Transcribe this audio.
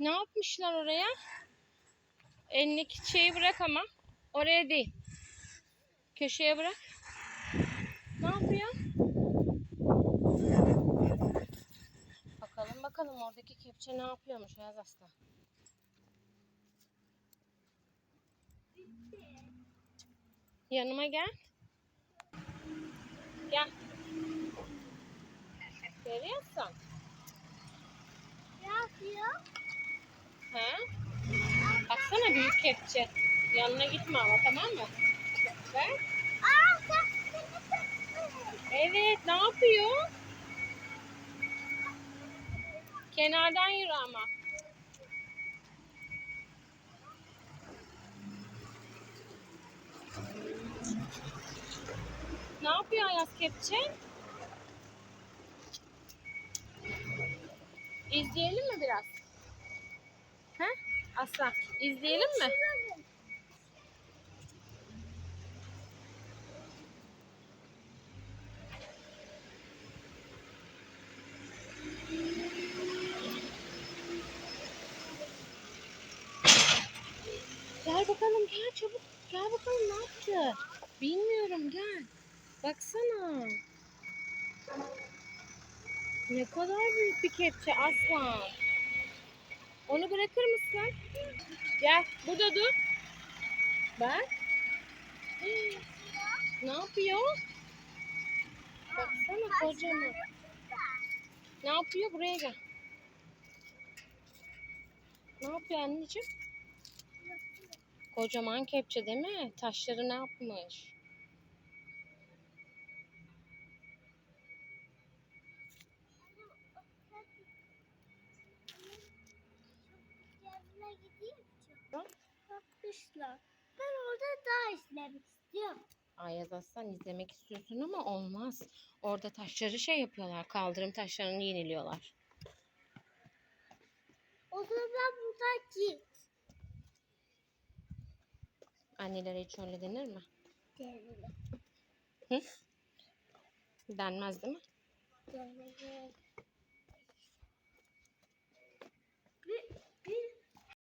Ne yapmışlar oraya? Elindeki şeyi bırak ama. Oraya değil. Köşeye bırak. Ne yapıyor? Bakalım bakalım oradaki kepçe ne yapıyormuş Ayaz Aslan. Yanıma gel. Gel. Görüyorsun. Ne yapıyor? He? Baksana büyük kepçe. Yanına gitme ama tamam mı? Ver. Evet ne yapıyor? Kenardan yürü ama. Ne yapıyor Ayaz kepçe? İzleyelim mi biraz? Aslan izleyelim mi? Gel bakalım gel çabuk. Gel bakalım ne yaptı? Bilmiyorum gel. Baksana. Ne kadar büyük bir kepçe aslan. Gel burada dur. Bak. Ne yapıyor? Baksana kocaman. Ne yapıyor? Buraya gel. Ne yapıyor anneciğim? Kocaman kepçe değil mi? Taşları ne yapmış? Gideyim. Bakmışlar. Ben orada daha izlemek istiyorum. Ayaz Aslan izlemek istiyorsun ama olmaz. Orada taşları şey yapıyorlar. Kaldırım taşlarını yeniliyorlar. O zaman buradan git. Annelere hiç öyle denir mi? Denelim. Denmez değil mi? Denelim.